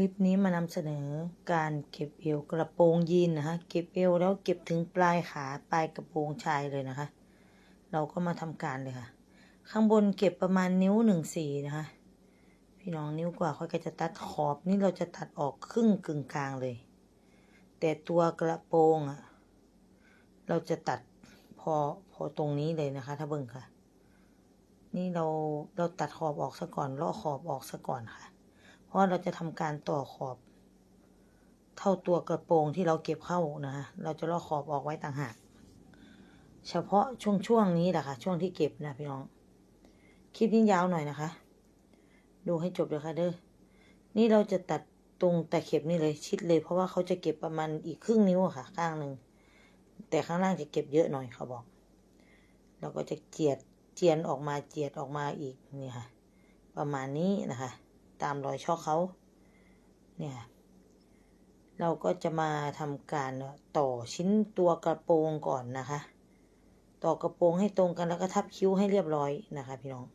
ลิปนี้มานำเสนอการเก็บเอวกระโปรงยีนนะคะ เก็บเอวแล้วเก็บถึงปลายขาปลายกระโปรงชายเลยนะคะ เราก็มาทำการเลยค่ะ ข้างบนเก็บประมาณนิ้วหนึ่งสี่นะคะ พี่น้องนิ้วกว่าค่อยก็จะตัดขอบนี่เราจะตัดออกครึ่งกึ่งกลางเลย แต่ตัวกระโปรงอะเราจะตัดพอพอตรงนี้เลยนะคะ ถ้าเบิ่งค่ะ นี่เราเราตัดขอบออกซะก่อนลอกขอบออกซะก่อนค่ะ เพราะเราจะทำการต่อขอบ เท่าตัวกระโปรงที่เราเก็บเข้านะคะเราจะลอกขอบออกไว้ต่างหาก เฉพาะช่วงช่วงนี้แหละค่ะ ช่วงที่เก็บนะพี่น้อง คลิปนี้ยาวหน่อยนะคะ ดูให้จบเลยค่ะเด้อ นี่เราจะตัดตรงแต่เข็บนี่เลยชิดเลย เพราะว่าเขาจะเก็บประมาณอีกครึ่งนิ้วค่ะ ข้างหนึ่ง แต่ข้างล่างจะเก็บเยอะหน่อยเขาบอก เราก็จะเจียดเจียนออกมาเจียดออกมาอีกนี่ค่ะ ประมาณนี้นะคะ ตามรอยช่อเขา เนี่ย เราก็จะมาทำการต่อชิ้นตัวกระโปรงก่อนนะคะ ต่อกระโปรงให้ตรงกันแล้วก็ทับคิ้วให้เรียบร้อยนะคะ พี่น้อง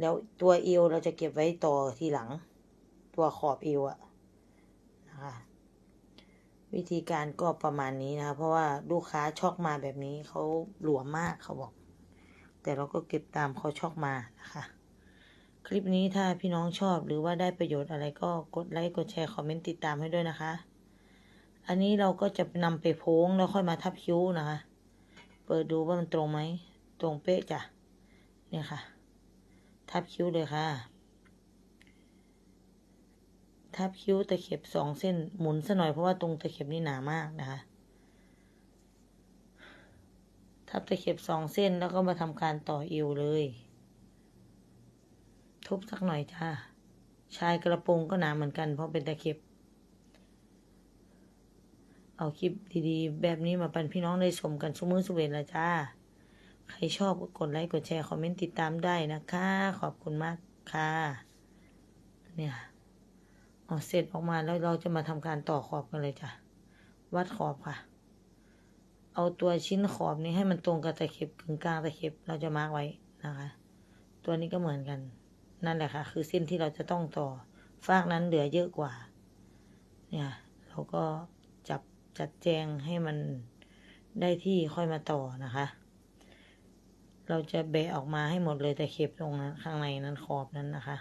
แล้วตัวเอวเราจะเก็บไว้ต่อทีหลัง ตัวขอบเอวอะนะคะวิธีการก็ประมาณนี้นะคะ เพราะว่าลูกค้าชอกมาแบบนี้เขาหลวมมากเขาบอก แต่เราก็เก็บตามเขาชอกมานะคะ คลิปนี้ถ้าพี่น้องชอบหรือว่าได้ประโยชน์อะไรก็กดไลค์กดแชร์คอมเมนต์ติดตามให้ด้วยนะคะ อันนี้เราก็จะนำไปโพ้งแล้วค่อยมาทับคิ้วนะคะ เปิดดูว่ามันตรงไหม ตรงเป๊ะจ้ะ เนี่ยค่ะ ทับคิ้วเลยค่ะ ทับคิ้วตะเข็บสองเส้นหมุนซะหน่อยเพราะว่าตรงตะเข็บนี่หนามากนะคะ ทับตะเข็บสองเส้นแล้วก็มาทำการต่อเอวเลย ทุบสักหน่อยจ้า ชายกระโปรงก็หนาเหมือนกันเพราะเป็นตะเข็บ เอาคลิปดีๆ แบบนี้มาปันพี่น้องได้ชมกันชุมือสุเวนละจ้า ใครชอบก็กดไลค์กดแชร์ คอมเมนต์ติดตามได้นะคะ ขอบคุณมากค่ะ เนี่ยเอาเสร็จออกมาแล้วเราจะมาทำการต่อขอบกันเลยจ้ะ วัดขอบค่ะ เอาตัวชิ้นขอบนี้ให้มันตรงกับตะเข็บกึ่งกลางตะเข็บเราจะมาร์กไว้นะคะ ตัวนี้ก็เหมือนกัน นั่นแหละค่ะ คือเส้นที่เราจะต้องต่อฟากนั้นเหลือเยอะกว่า เนี่ย เราก็จับจัดแจงให้มันได้ที่ค่อยมาต่อนะคะ เราจะแบะออกมาให้หมดเลยแต่เข็บตรงนั้นข้างในนั้นขอบนั้นนะคะ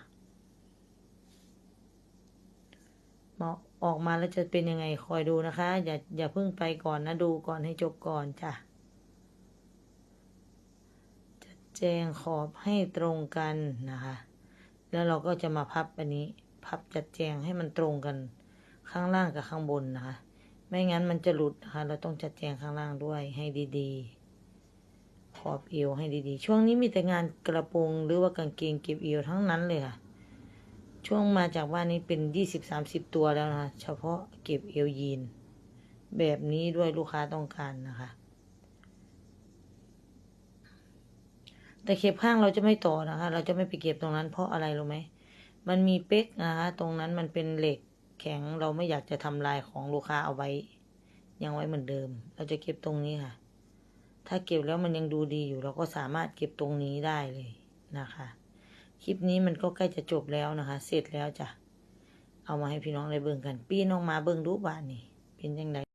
มาออกมาแล้วจะเป็นยังไงคอยดูนะคะ อย่าอย่าเพิ่งไปก่อนนะดูก่อนให้จบก่อนจ้ะจัดแจงขอบให้ตรงกันนะคะ แล้วเราก็จะมาพับอันนี้ พับจัดแจงให้มันตรงกันข้างล่างกับข้างบนนะคะ ไม่งั้นมันจะหลุดนะคะ เราต้องจัดแจงข้างล่างด้วยให้ดีๆ ขอบเอวให้ดีๆ ช่วงนี้มีแต่งานกระโปรงหรือว่ากางเกงเก็บเอวทั้งนั้นเลยค่ะ ช่วงมาจากบ้านนี้เป็นยี่สิบสามสิบตัวแล้วนะคะ เฉพาะเก็บเอวยีน แบบนี้ด้วยลูกค้าต้องการนะคะ แต่เข็บข้างเราจะไม่ต่อนะคะ เราจะไม่ไปเก็บตรงนั้นเพราะอะไรรู้ไหม มันมีเป๊กนะคะตรงนั้นมันเป็นเหล็กแข็งเราไม่อยากจะทำลายของลูกค้าเอาไว้ ยังไว้เหมือนเดิม เราจะเก็บตรงนี้ค่ะ ถ้าเก็บแล้วมันยังดูดีอยู่ เราก็สามารถเก็บตรงนี้ได้เลยนะคะ คลิปนี้มันก็ใกล้จะจบแล้วนะคะ เสร็จแล้วจ้ะเอามาให้พี่น้องได้เบิ่งกัน ปีนออกมาเบิ่งรูปบ้านนี่เป็นยังไง